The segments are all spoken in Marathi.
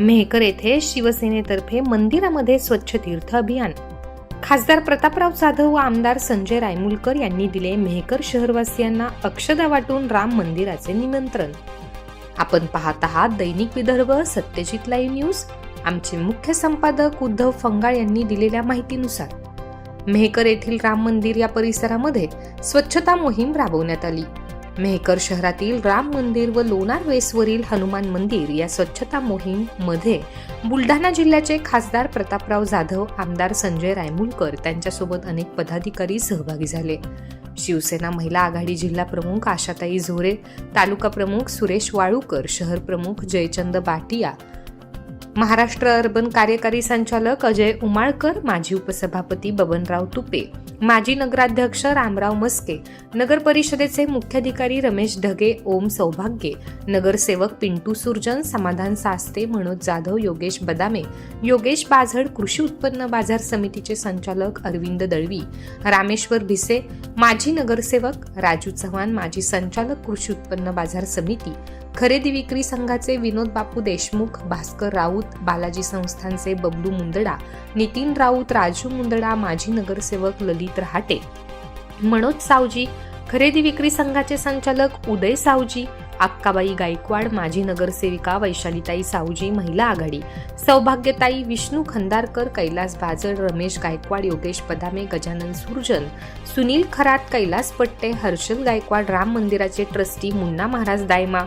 मेहकर येथे शिवसेनेतर्फे मंदिरामध्ये स्वच्छ तीर्थ अभियान. खासदार प्रतापराव जाधव व आमदार संजय रायमुलकर यांनी दिले मेहकर शहरवासियांना अक्षदा वाटून राम मंदिराचे निमंत्रण. आपण पाहत आहात दैनिक विदर्भ सत्यजित लाईव्ह न्यूज. आमचे मुख्य संपादक उद्धव फंगाळ यांनी दिलेल्या माहितीनुसार मेहकर येथील राम मंदिर या परिसरामध्ये स्वच्छता मोहीम राबवण्यात आली. मेहकर शहरातील राम मंदिर व लोणार वेसवरील हनुमान मंदिर या स्वच्छता मोहीममध्ये बुलढाणा जिल्ह्याचे खासदार प्रतापराव जाधव आमदार संजय रायमुलकर त्यांच्यासोबत अनेक पदाधिकारी सहभागी झाले. शिवसेना महिला आघाडी जिल्हा प्रमुख आशाताई झोरे तालुका प्रमुख सुरेश वाळूकर शहर प्रमुख जयचंद बाटिया महाराष्ट्र अर्बन कार्यकारी संचालक अजय उमाळकर माजी उपसभापती बबनराव तुपे माजी नगराध्यक्ष रामराव मस्के नगर परिषदेचे मुख्याधिकारी रमेश ढगे ओम सौभाग्ये नगरसेवक पिंटू सुरजन समाधान सास्ते मनोज जाधव योगेश बदामे योगेश बाझड कृषी उत्पन्न बाजार समितीचे संचालक अरविंद दळवी रामेश्वर भिसे माजी नगरसेवक राजू चव्हाण माजी संचालक कृषी उत्पन्न बाजार समिती खरेदी विक्री संघाचे विनोद बापू देशमुख भास्कर राऊत बालाजी संस्थानचे बबलू मुंदडा नितीन राऊत राजू मुंदडा माजी नगरसेवक ललित रहाटे. मनोज सावजी खरेदी विक्री संघाचे संचालक उदय सावजी अक्काबाई गायकवाड माजी नगरसेविका वैशालीताई सावजी महिला आघाडी सौभाग्यताई विष्णू खंदारकर कैलास बाजळ रमेश गायकवाड योगेश पदामे गजानन सुरजन सुनील खरात कैलास पट्टे हर्षल गायकवाड राम मंदिराचे ट्रस्टी मुन्ना महाराज दायमा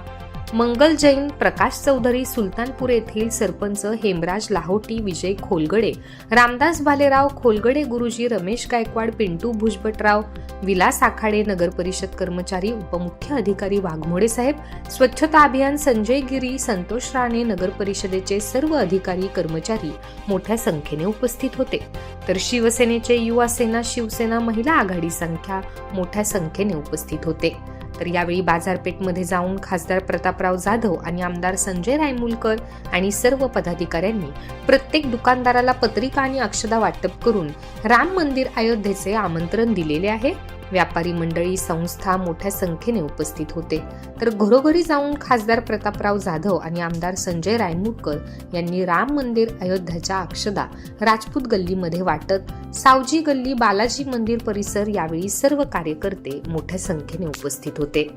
मंगल जैन प्रकाश चौधरी सुलतानपूर येथील सरपंच हेमराज लाहोटी विजय खोलगडे रामदास भालेराव खोलगडे गुरुजी रमेश गायकवाड पिंटू भुजबटराव विलास आखाडे नगर परिषद कर्मचारी उपमुख्य अधिकारी वाघमोडे साहेब स्वच्छता अभियान संजय गिरी संतोष राणे नगर परिषदेचे सर्व अधिकारी कर्मचारी मोठ्या संख्येने उपस्थित होते. तर शिवसेनेचे युवा सेना शिवसेना महिला आघाडी संख्या मोठ्या संख्येने उपस्थित होते. तर यावेळी बाजारपेठमध्ये जाऊन खासदार प्रतापराव जाधव आणि आमदार संजय रायमुलकर आणि सर्व पदाधिकाऱ्यांनी प्रत्येक दुकानदाराला पत्रिका आणि अक्षदा वाटप करून राम मंदिर अयोध्येचे आमंत्रण दिलेले आहे. व्यापारी मंडळी संस्था मोठ्या संख्येने उपस्थित होते. तर घरोघरी जाऊन खासदार प्रतापराव जाधव आणि आमदार संजय रायमुटकर यांनी राम मंदिर अयोध्याच्या अक्षदा राजपूत गल्लीमध्ये वाटत सावजी गल्ली बालाजी मंदिर परिसर यावेळी सर्व कार्यकर्ते मोठ्या संख्येने उपस्थित होते.